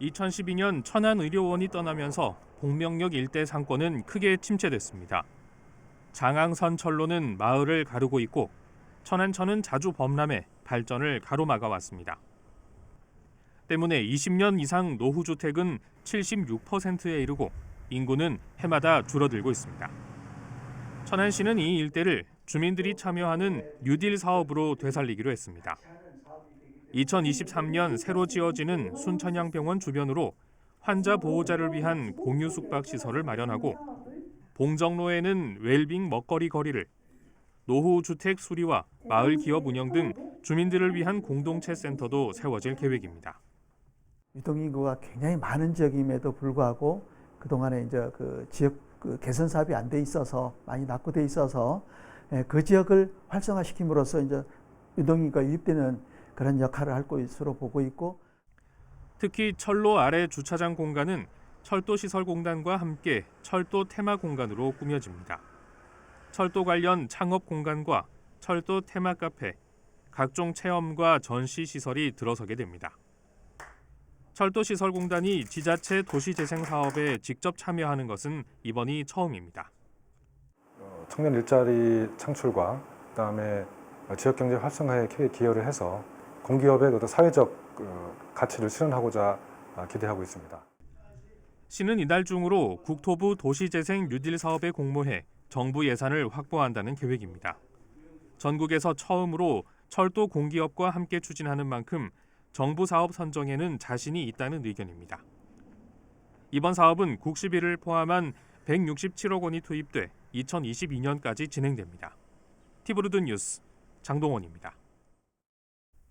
2012년 천안의료원이 떠나면서 복명역 일대 상권은 크게 침체됐습니다. 장항선 철로는 마을을 가르고 있고 천안천은 자주 범람해 발전을 가로막아 왔습니다. 때문에 20년 이상 노후 주택은 76%에 이르고 인구는 해마다 줄어들고 있습니다. 천안시는 이 일대를 주민들이 참여하는 뉴딜 사업으로 되살리기로 했습니다. 2023년 새로 지어지는 순천향병원 주변으로 환자 보호자를 위한 공유 숙박 시설을 마련하고 봉정로에는 웰빙 먹거리 거리를 노후 주택 수리와 마을 기업 운영 등 주민들을 위한 공동체 센터도 세워질 계획입니다. 유동 인구가 굉장히 많은 지역임에도 불구하고 그동안에 이제 그 지역 그 개선 사업이 안 돼 있어서 많이 낙후돼 있어서 예, 그 지역을 활성화시킴으로써 이제 유동 인구가 유입되는 그런 역할을 할 것으로 보고 있고 특히 철로 아래 주차장 공간은 철도시설공단과 함께 철도 테마 공간으로 꾸며집니다. 철도 관련 창업 공간과 철도 테마 카페, 각종 체험과 전시 시설이 들어서게 됩니다. 철도시설공단이 지자체 도시재생 사업에 직접 참여하는 것은 이번이 처음입니다. 어, 청년 일자리 창출과 그다음에 지역 경제 활성화에 기여를 해서 공기업의 어떤 사회적 그 가치를 실현하고자 아, 기대하고 있습니다. 시는 이달 중으로 국토부 도시재생 뉴딜 사업에 공모해 정부 예산을 확보한다는 계획입니다. 전국에서 처음으로 철도 공기업과 함께 추진하는 만큼 정부 사업 선정에는 자신이 있다는 의견입니다. 이번 사업은 국시비를 포함한 167억 원이 투입돼 2022년까지 진행됩니다. 티브루드 뉴스 장동원입니다.